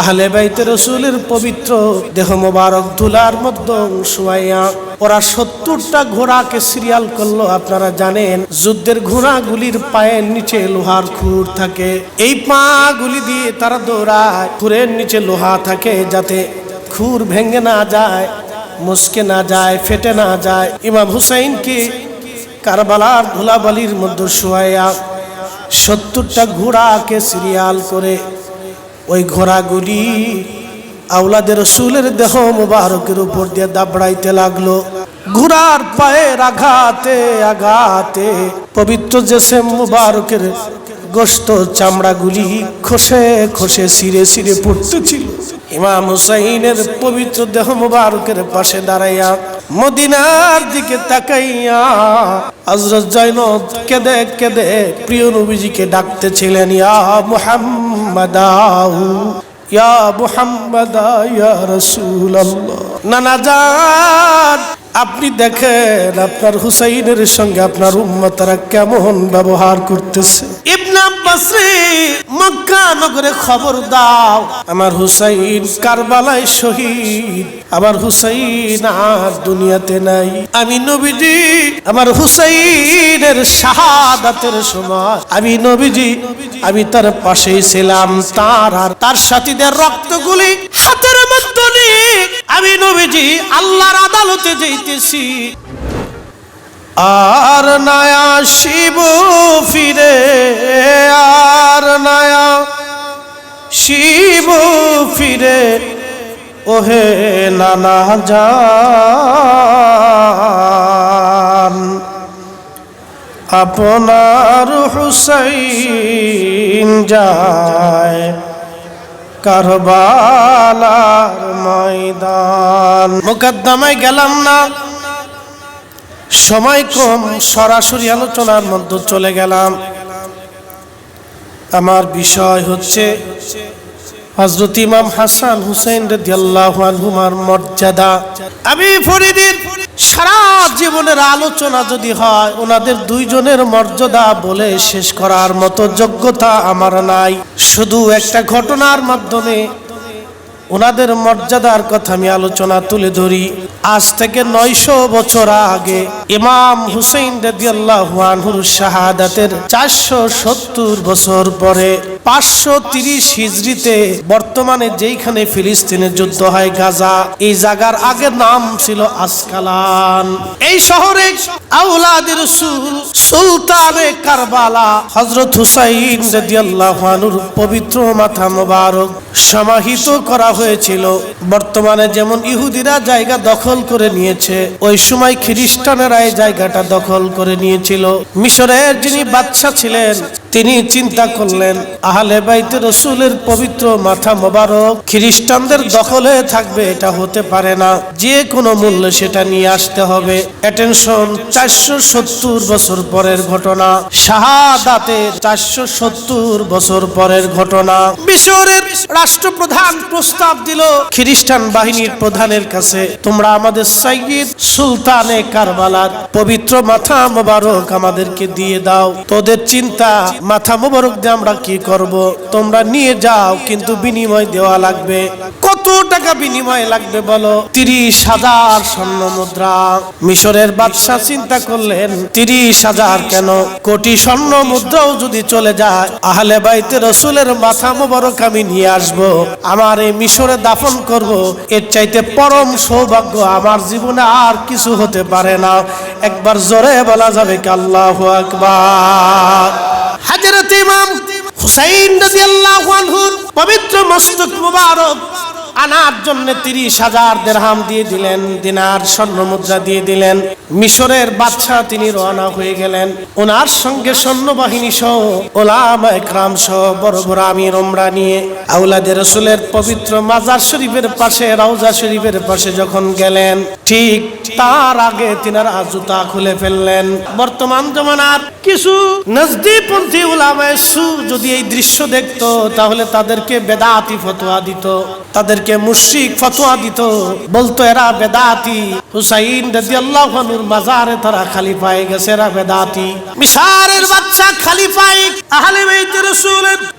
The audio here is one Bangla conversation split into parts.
আহলে বাইতে রসুলের পবিত্র দেহ মোবারক ধুলার মধ্যে শুয়াইয়া, ওরা সত্তরটা ঘোড়াকে সিরিয়াল করল, আপনারা জানেন, যুদ্ধের ঘোড়াগুলির পায়ের নিচে লোহার খুর থাকে। এই পা গুলি দিয়ে তারা দৌড়ায়, খুরের নিচে লোহা থাকে যাতে খুর ভেঙে না যায়, মুসকে না যায়, ফেটে না যায়। ইমাম হুসাইনকে কারবালার ধুলাবালির মধ্যে শুয়াইয়া সত্তরটা ঘোড়াকে সিরিয়াল করে ওই ঘোড়াগুলি আউলাদের রসুলের দেহ মুবারকের উপর দিয়ে দাবড়াইতে লাগল। ঘোড়ার পায়ের আঘাতে আঘাতে, পবিত্র জেসে মুবারকের গোস্ত চামড়াগুলি খসে খসে সিরে সিরে পড়তেছিল। ইমাম হুসাইনের পবিত্র দেহ মুবারকের পাশে দাঁড়াইয়া মদিনার দিকে তাকাইয়া আজরত জৈনব কেঁদে কেঁদে প্রিয় নবীজিকে ডাকতেছিলেন, ইয়া মুহাম্মাদাউ আপনি দেখেন, আপনার হুসাইনের সঙ্গে আপনার উম্মতারা কেমন ব্যবহার করতেছে। মক্কা নগরে খবর দাও। আমার হুসাইন কারবালায় শহীদ। আমার হুসাইন আর দুনিয়াতে নাই। আমি নবীজি, আমার হুসাইনের শাহাদাতের সময়। আমি নবীজি, আমি তার পাশেই ছিলাম। তার আর তার সাথীদের রক্তগুলি হাতের মধ্যে নিয়ে আমি নবীজি আল্লাহর আদালতে যাইতেছি। আর নয়া শিব ফিরে, আর নয়া শিব ফিরে। ওহে নানা জান, আপনার হুসাইন যায় কারবালার ময়দান। মুকদ্দমায় গেলাম না। সময় কম, সরাসরি আলোচনার মধ্যে চলে গেলাম। আমার বিষয় হচ্ছে হজরত ইমাম হাসান হুসেন রেদিয়াল্লাহমার মর্যাদা। আমি ফরিদের সারা জীবনের আলোচনা যদি হয়, ওনাদের দুইজনের মর্যাদা বলে শেষ করার মতো যোগ্যতা আমার নাই। শুধু একটা ঘটনার মাধ্যমে ওনাদের মর্যাদার কথা আমি আলোচনা তুলে ধরি। আজ থেকে নয়শো বছর আগে ইমাম হুসেইন রাদিয়াল্লাহু শাহাদাতের চারশো সত্তর বছর পরে পাঁচশো তিরিশ হিজড়িতে বর্তমানে যেইখানে ফিলিস্তিনের যুদ্ধ হয় গাজা, এই জায়গার আগের নাম ছিল আসকালান। এই শহরে আউলাদের সুলতানে কারবালা হজরত হুসাইন রাদিয়াল্লাহু পবিত্র মাথা মোবারক সমাহিত করা হয়েছিল। বর্তমানে যেমন ইহুদিরা জায়গা দখল করে নিয়েছে, ওই সময় খ্রিস্টানেরা এই জায়গাটা দখল করে নিয়েছিল। মিশরের যিনি বাদশাহ ছিলেন তিনি চিন্তা করলেন, আহলে বাইতে রসুলের পবিত্র মাথা মোবারক খ্রিস্টানদের দখলে থাকবে, এটা হতে পারে না। যে কোনো মূল্যে সেটা নিয়ে আসতে হবে। অ্যাটেনশন, চারশো সত্তর বছর পরের ঘটনা। শাহাদাতের চারশো সত্তর বছর পরের ঘটনা। মিশরের রাষ্ট্রপ্রধান প্রস্তাব দিল খ্রিস্টান বাহিনীর প্রধানের কাছে, তোমরা আমাদের সাইয়িদ সুলতানে কারবালার পবিত্র মাথা মোবারক আমাদেরকে দিয়ে দাও। তোদের চিন্তা মাথা মোবারক দিয়ে আমরা কি করব? তোমরা নিয়ে যাও, কিন্তু বিনিময় দেওয়া লাগবে। কত টাকা বিনিময় লাগবে বলো? তিরিশ হাজার স্বর্ণ মুদ্রা। মিশরের বাদশাহ চিন্তা করলেন, তিরিশ হাজার কেন? কোটি স্বর্ণ মুদ্রাও যদি চলে যায়, আহলে বাইতে রসুলের মাথা মোবারক আমি নিয়ে আসব। আমার এই মিশরে দাফন করব। এর চাইতে পরম সৌভাগ্য আমার জীবনে আর কিছু হতে পারে না। একবার জোরে বলা যাবে কি আল্লাহ আকবার। হাজরত ইমাম হুসাইন রাদিয়াল্লাহু আনহুর পবিত্র মস্তক মুবারক আনার জন্য তিরিশ হাজার দেড়হাম দিয়ে দিলেন, দিনার স্বর্ণ মুদ্রা দিয়ে দিলেন। মিশরের বাদশাহ তিনি রওনা হয়ে গেলেন। ওনার সঙ্গে সৈন্যবাহিনী সহ ওলামা একরাম সহ বড় বড় আমির ওমরা নিয়ে আউলাদের রসুলের পবিত্র মাজার শরীফের পাশে রাউজা শরীফের পাশে যখন গেলেন, ঠিক তার আগে তিনারা জুতা খুলে ফেললেন। বর্তমান জমানার কিছু নজদিপন্থী উলামায়ে সু যদি এই দৃশ্য দেখতো, তাহলে তাদেরকে বেদাতি ফতোয়া দিত। তাদেরকে অনেকে মুশরিক ফতোয়া দিত। বলতো, এরা বেদাতি। হুসাইন রাদিয়াল্লাহু আনহুর মাজারে তারা খালি পায়ে গেছে, এরা বেদাতি। মিশারের বাচ্চা খালি পায়ে আহলে বাইত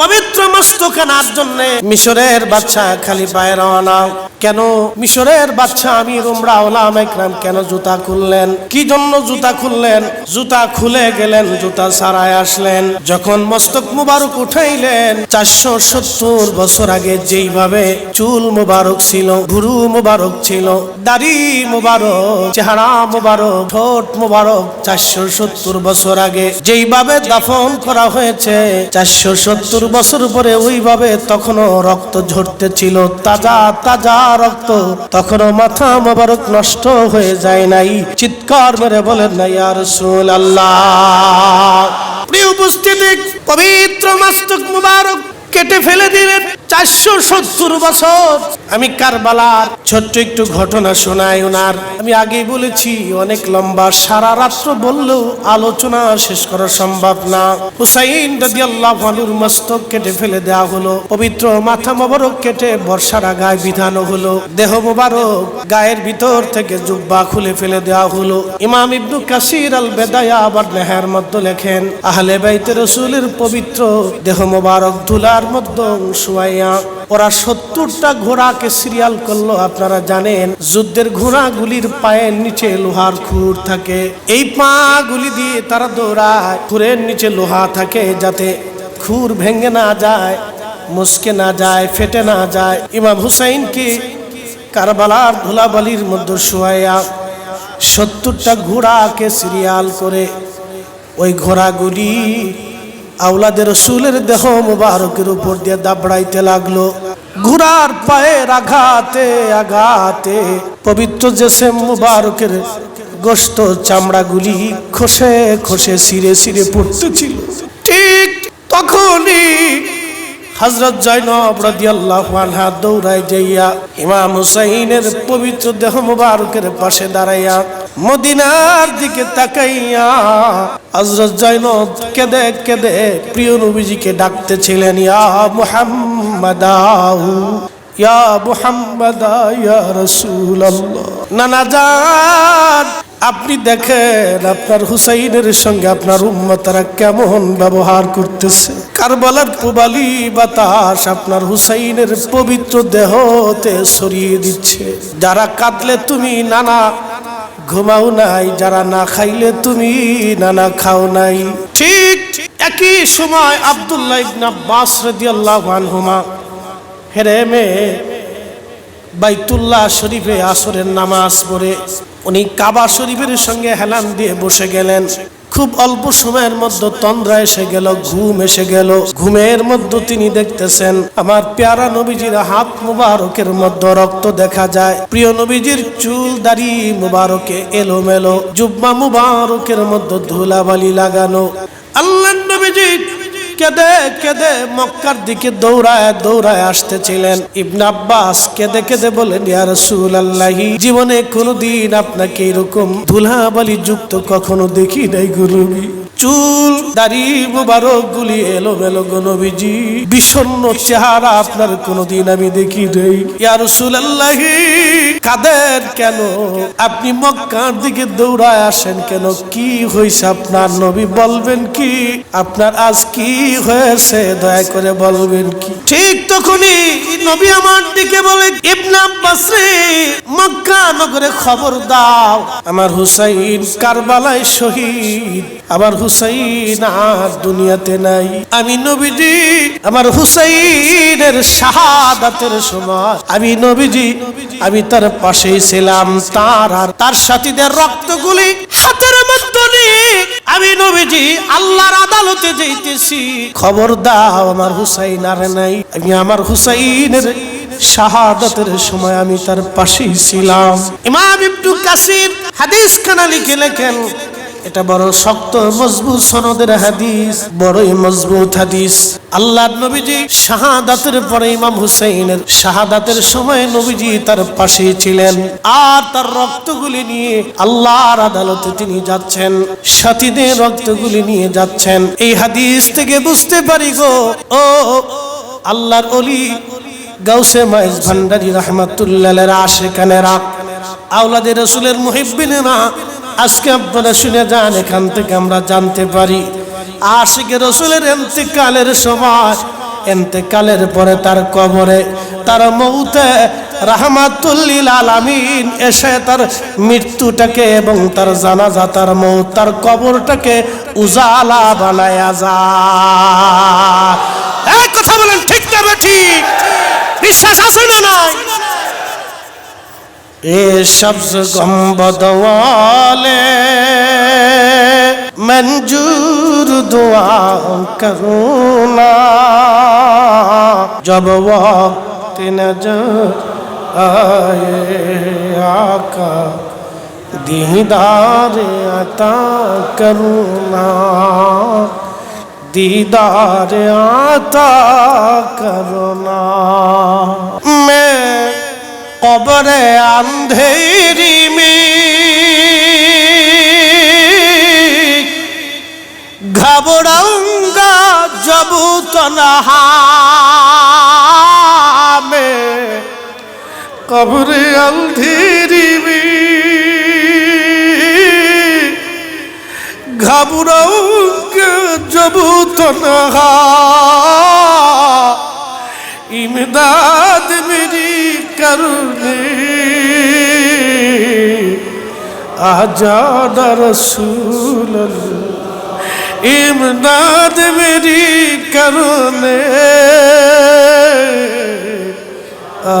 পবিত্র মস্তক আনার জন্য মিশরের বাচ্চা খালি পায়ে রওনা। কেন? মিশরের বাচ্চা আমির, উমরা ওলামা ইকরাম কেন জুতা খুললেন? কি জন্য জুতা খুললেন? জুতা খুলে গেলেন, জুতা সারায় আসলেন। যখন মস্তক মুবারক উঠাইলেন, চারশো সত্তর বছর আগে যেইভাবে চুল মুবারক ছিল ভুরু মুবারক ছিল, দাড়ি মুবারক, চেহারা মুবারক, ঠোঁট মুবারক, চারশো সত্তর বছর আগে যেইভাবে দাফন করা হয়েছে, চারশো সত্তর বছর পরে ওইভাবে তখনও রক্ত ঝরতে ছিল তাজা তাজা রক্ত তখনও মাথা মোবারক নষ্ট হয়ে যায় নাই। চিৎকার মেরে বলেন না ইয়ার সুল আল্লাহ প্রিয় উপস্থিতি, পবিত্র মাস্তক মুবারক কেটে ফেলে দিলেন। চারশো সত্তর বছর। আমি কারবালার, ছোট্ট একটু ঘটনা শোনাই ওনার আমি বলেছি, অনেক লম্বা, সারা রাত্র আলোচনা শেষ করা সম্ভব না। হুসাইন রাজি আল্লাহ মস্তক কেটে ফেলে দেওয়া হলো। পবিত্র মাথা মোবারক কেটে বর্ষার গায়ে বিধানো হলো। দেহ মোবারক গায়ের ভিতর থেকে জুব্বা খুলে ফেলে দেওয়া হলো। ইমাম ইবনু কাসির আল বেদায়া আবার নেহার মধ্যে লেখেন, আহলে বাইতে রসুলের পবিত্র দেহ মোবারক ধুলার মধ্যে শুয়াইয়া ওরা সত্তরটা ঘোড়াকে সিরিয়াল করল, আপনারা জানেন, যুদ্ধের ঘোড়াগুলির পায়ের নিচে লোহার খুর থাকে। এই পা গুলি দিয়ে তারা দৌড়ায়, খুরের নিচে লোহা থাকে যাতে খুর ভেঙে না যায়, মুসকে না যায়, ফেটে না যায়। ইমাম হুসাইনকে কারবালার ধুলাবালির মধ্যে শোয়াইয়া সত্তরটা ঘোড়াকে সিরিয়াল করে, ওই ঘোড়াগুলি আউলাদের রসুলের দেহ মুবারকের উপর দিয়ে দাবড়াইতে লাগল। ঘুরার পায়ের আঘাতে আঘাতে, পবিত্র যেসে মুবারকের গোস্ত চামড়াগুলি খসে খসে সিরে সিরে পড়তেছিল। ঠিক তখনই হজরত জৈনব রাদিয়াল্লাহু আনহা দৌড়ায় যাইয়া ইমাম হুসাইনের পবিত্র দেহ মুবারকের পাশে দাঁড়াইয়া মদিনার দিকে তাকাইয়া হজরত জৈনব কেঁদে কেঁদে প্রিয় নবীজিকে ডাকতেছিলেন, ইয়া মুহাম্মাদাউ ইয়া মুহাম্মাদা, ইয়া রাসূলুল্লাহ। নানা জান, আপনি দেখেন আপনার হুসাইনের সঙ্গে আপনার উম্মতারা কেমন ব্যবহার করতেছে? কারবালার পুবালি বাতাস আপনার হুসাইনের পবিত্র দেহতে সরিয়ে দিচ্ছে। যারা কাঁদলে তুমি নানা, ঘুমাও নাই। যারা না খাইলে তুমি নানা, খাও নাই। ঠিক একই সময় আব্দুল্লাহ ইবনে আব্বাস রাদিয়াল্লাহু আনহুমা হেরেমে বাইতুল্লাহ শরীফে আসরের নামাজ পড়ে। উনি কাবা শরীফের সঙ্গে হেলান দিয়ে বসে গেলেন। খুব অল্প সময়ের মধ্যে তন্দ্রা এসে গেল, ঘুম এসে গেল। ঘুমের মধ্যে তিনি দেখতেছেন, আমার প্যারা নবীজির হাত মুবারকের মধ্যে রক্ত দেখা যায়। প্রিয় নবীজির চুল দাড়ি মুবারকে এলোমেলো, জুব্বা মুবারকের মধ্যে ধুলাবালি লাগানো। আল্লাহ নবীজি কেঁদে কেঁদে মক্কার দিকে দৌড়ায় দৌড়ায় আসতেছিলেন। ইবনে আব্বাস কেঁদে কেঁদে বলেন ইয়া রাসূলুল্লাহি, জীবনে কোনোদিন আপনাকে এরকম ধুলাবালি যুক্ত কখনো দেখি নাই গুরুবি চুল, দাড়ি, মুবারক, গুলি এলো মেলো গনবীজি বিষণ্ণ চেহারা আপনার কোনোদিন আমি দেখি নাই। ইয়া রাসূলুল্লাহি কাদের কেন? আপনি মক্কার দিকে দৌড়ায় আসেন কেন? কি হয়েছে আপনার নবী বলবেন কি? আপনার আজ কি হয়েছে? দয়া করে বলবেন কি? ঠিক তখনই নবী আমার দিকে বলে, ইবনে আব্বাস মক্কা নগরে খবর দাও। আমার হুসাইন কারবালায় শহীদ। আমার হুসাইন আর দুনিয়াতে নাই। আমি নবীজি, আমার হুসাইনের শাহাদাতের সময়। আমি নবীজি, আমি তার পাশেই ছিলাম। তার আর তার সাথীদের রক্তগুলি হাতের মধ্যে আমি নবীজি আল্লাহর আদালতে যাইতেছি। খবর দাও, আমার হুসাইন আর নাই। আমি আমার হুসাইনের শাহাদাতের সময় আমি তার পাশেই ছিলাম। ইমাম ইবনু কাসির হাদিস খানা লিখে লেখেন এটা বড় শক্ত, মজবুত সনদের হাদিস, বড়ই মজবুত হাদিস। আল্লাহ নবীজি শাহাদাতের পরে ইমাম হুসাইনের শাহাদাতের সময় নবীজি তার পাশে ছিলেন। আর তার রক্তগুলি নিয়ে আল্লাহর আদালতে তিনি যাচ্ছেন। সাথীদের রক্তগুলি নিয়ে যাচ্ছেন। এই হাদিস থেকে বুঝতে পারি গো, ও আল্লাহর অলি, গাউসে মাইজ ভান্ডারি রহমাতুল্লাহের আশেকানেরা আওলাদে রসুলের মুহিব্বিনেরা আজকে আপনারা শুনে যান, এখান থেকে আমরা জানতে পারি। আশিকে রসুলের এন্তেকালের সময়, এন্তেকালের পরে তার কবরে, তার মৌতে রাহমাতুল্লিল আলামিন এসে তার মৃত্যুটাকে এবং তার জানাজা, তার মৌত, তার কবরটাকে উজালা বানায়া যা এই কথা বলেন, ঠিক না ঠিক? বিশ্বাস আছে না নাই? ये शब्द गुंबद वाले मंजूर दुआ करूना। जब वक्त नज़र आए, आका दीदार आता करूना। दीदार आता करूना। मैं কবরে আন্ধেরি মি ঘাবড়ঙ্গা জবু তনহামে কবরে আন্ধেরি মি ঘাবড়ঙ্গা জবু তনহা ইমদাদ করুণে। আজাদ রসুল ইমদাদ মেরি করুণে।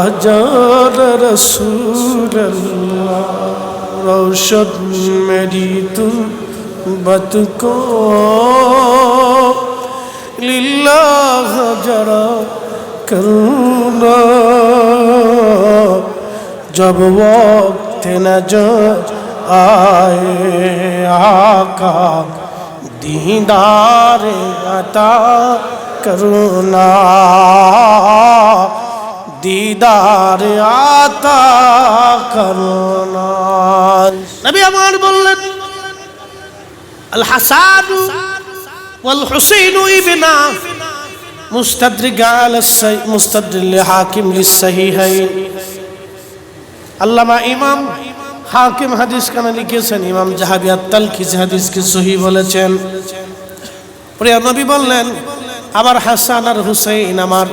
আজাদ রসুল রৌশদ মেরি তুম بت کو للہ جرا बत को लिल्लाह जरा करूना जब वक्त नजर आए आका दीदार अता करुणा दीदार आता করুণা নবী আমার বললেন আল হাসান ওয়াল হুসাইন ইবনা মুস্তাদরিক হাকিম আল্লামা ইমাম হাকিম ইমাম বলেছেন। বললেন, আমার হাসান আর হুসাইন আমার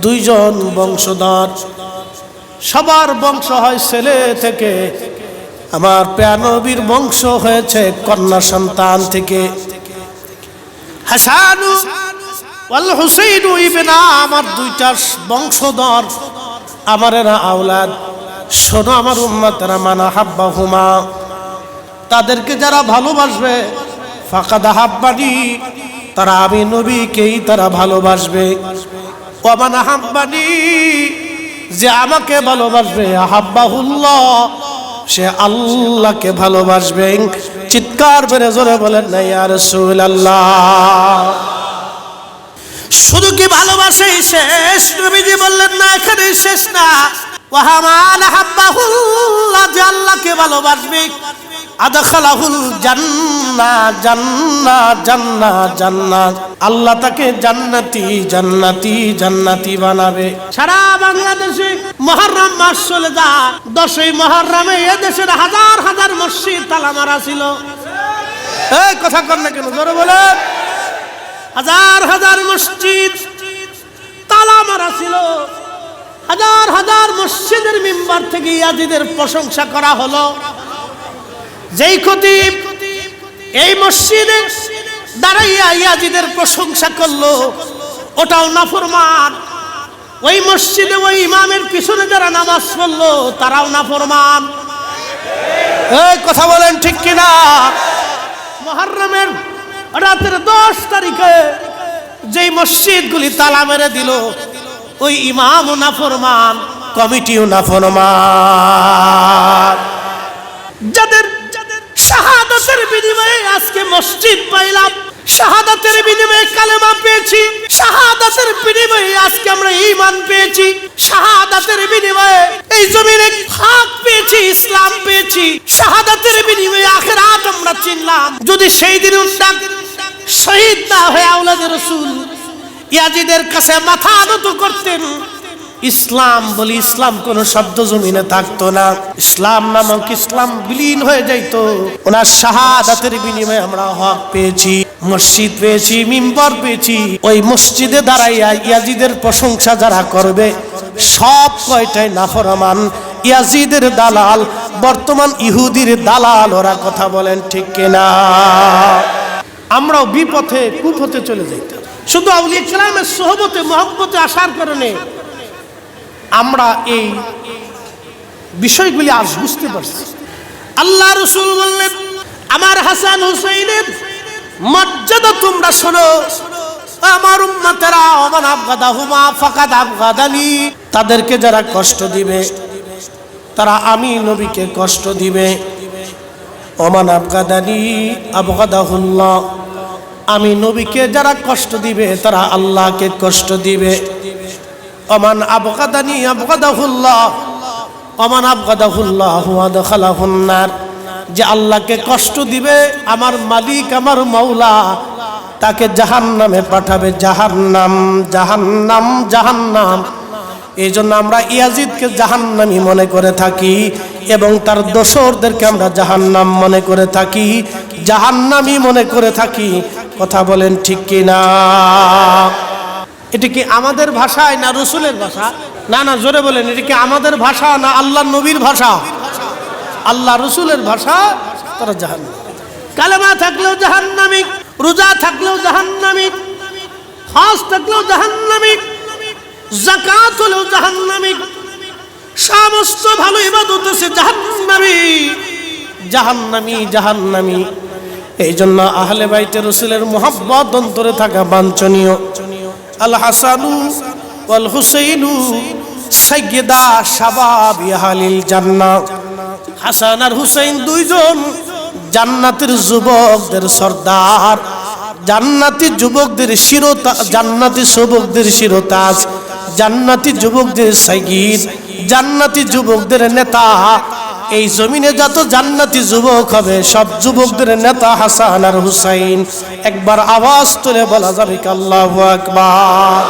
দুইজন বংশধর। সবার বংশ হয় ছেলে থেকে। আমার প্রাণবীর বংশ হয়েছে কন্যা সন্তান থেকে। হাসানু ওয়াল হুসাইন ইবনা, আমার দুইটা বংশধর। আমার এরা আওলাদ। শোনো আমার উম্মতেরা, মানা হাব্বা হুমা তাদেরকে যারা ভালোবাসবে, ফাঁকাদা হাব্বানি তারা আমি নবীকেই তারা ভালোবাসবে। ওমানা হাব্বানি যে আমাকে ভালোবাসবে, আহাব্বাহুল্লাহ। সে আল্লাহকে ভালোবাসবে। চিৎকার বেড়ে জোরে বলেন না, ইয়া রাসূলুল্লাহ। শুধু কি ভালোবাসেই শেষ? নবীজি বললেন, না, এখানে শেষ না। ওয়াহামান হাব্বাহুল্লাহ যে আল্লাহকে ভালোবাসবে। আদখালাহুল জান্নাহ জান্নাহ জান্নাহ জান্নাহ আল্লাহ তাকে জান্নাতি জান্নাতি জান্নাতি বানাবে। সারা বাংলাদেশে মহররম মাস চলে যায়। দশই মহররমে এ দেশের হাজার হাজার মসজিদ তালা মারা ছিল। এই কথা কর না কেন? জোরে বলেন। হাজার হাজার মসজিদ, তালা মারা ছিল। হাজার হাজার মসজিদের মেম্বার থেকে ইয়াজিদের প্রশংসা করা হলো। যেই খতিব এই মসজিদে দাঁড়াইয়া ইয়াজিদের প্রশংসা করল, ওটাও নাফরমান। ওই মসজিদে ওই ইমামের পিছনে যারা নামাজ পড়ল, তারাও নাফরমান। এই কথা বলেন ঠিক কিনা? মহরমের রাতের দশ তারিখে যেই মসজিদগুলি তালা মেরে দিল, ওই ইমামও নাফরমান কমিটিও নাফরমান। যাদের শাহাদাতের বিনিময়ে আজকে মসজিদ পাইলাম, শাহাদাতের বিনিময়ে কালেমা পেয়েছি, শাহাদাতের বিনিময়ে আজকে আমরা ইমান পেয়েছি, শাহাদাতের বিনিময়ে এই জমিনে হক পেয়েছি, ইসলাম পেয়েছি, শাহাদাতের বিনিময়ে আখেরাত আমরা চিনলাম। যদি সেই দিন উন্ডাক শহীদ না হয়ে আওলাদের রসুল ইয়াজিদের কাছে মাথা আনত করতেন। ইসলাম বলি ইসলাম কোন শব্দ জমিনে থাকতো না। ইসলাম নামক ইসলাম বিলীন হয়ে যাইতো। ওনার শাহাদাতের বিনিময়ে আমরা হক পেয়েছি, মসজিদ পেয়েছি, মিম্বর পেয়েছি। ওই মসজিদে দাঁড়াইয়া ইয়াজিদের প্রশংসা যারা করবে, সব কয়টাই নাফরমান। ইয়াজিদের দালাল, বর্তমান ইহুদির দালাল, ওরা কথা বলেন ঠিক কিনা? আমরাও বিপথে, কুপথে চলে যাইতাম শুধু আউলিয়া কালামের সোহবতে, মহব্বতে আসার কারণে আমরা এই বিষয়গুলি আজ বুঝতে পারছি। আল্লাহ রসুল বললেন, আমার হাসান হুসাইনের মর্যাদা তোমরা শোনো। আমার উম্মতেরা অমান আবগাদা হুমা ফাকাদ আবগাদানি। তাদেরকে যারা কষ্ট দিবে, তারা আমি নবীকে কষ্ট দিবে। ওমান আবগাদানি আবগাদাহুল্লাহ। আমি নবীকে যারা কষ্ট দিবে, তারা আল্লাহকে কষ্ট দিবে। অমান আবগাদানি আবগাদাহুল্লাহ, অমান আবগাদাহুল্লাহ হুয়াদ খালাহুন্নার যে আল্লাহকে কষ্ট দিবে, আমার মালিক, আমার মৌলা তাকে জাহান্নামে পাঠাবে, জাহান্নাম জাহান্নাম জাহান্নাম। এই জন্য আমরা ইয়াজিদকে জাহান্নামি মনে করে থাকি এবং তার দোসরদেরকে আমরা জাহান্নাম মনে করে থাকি, জাহান্নামি মনে করে থাকি। কথা বলেন ঠিক কি না এটা কি আমাদের ভাষায় না রসুলের ভাষা? না না, জোরে বলেন, এটি কি আমাদের ভাষা না আল্লাহ নবীর ভাষা? আল্লাহ রসুলের ভাষা, তারা জাহান্ন কালেমা থাকলেও জাহান্নামিক রোজা থাকলেও জাহান্নামিক হজ থাকলেও জাহান্নামিক জাকাত হলেও জাহান্নামিক সমস্ত ভালো ইবাদত আছে জাহান্নামি। জাহান্নামি জাহান্নামি। এই জন্য আহলে বাইতে রসুলের মোহাব্বত অন্তরে থাকা বাঞ্ছনীয়। আল হাসানু ওয়াল হুসেইনু সাইয়্যিদা শাবাব ইয়াহালিল জান্নাহ হাসান আর হুসাইন দুইজন জান্নাতের যুবকদের সর্দার। জান্নাতি যুবকদের শিরোতা, জান্নাতি যুবকদের শিরোতাজ। জান্নাতি যুবকদের সাইগির জান্নাতি যুবকদের নেতা। এই জমিনে যত জান্নাতি যুবক হবে, সব যুবকদের নেতা হাসান আর হুসাইন। একবার আওয়াজ তুলে বলা যাবে আল্লাহু আকবার।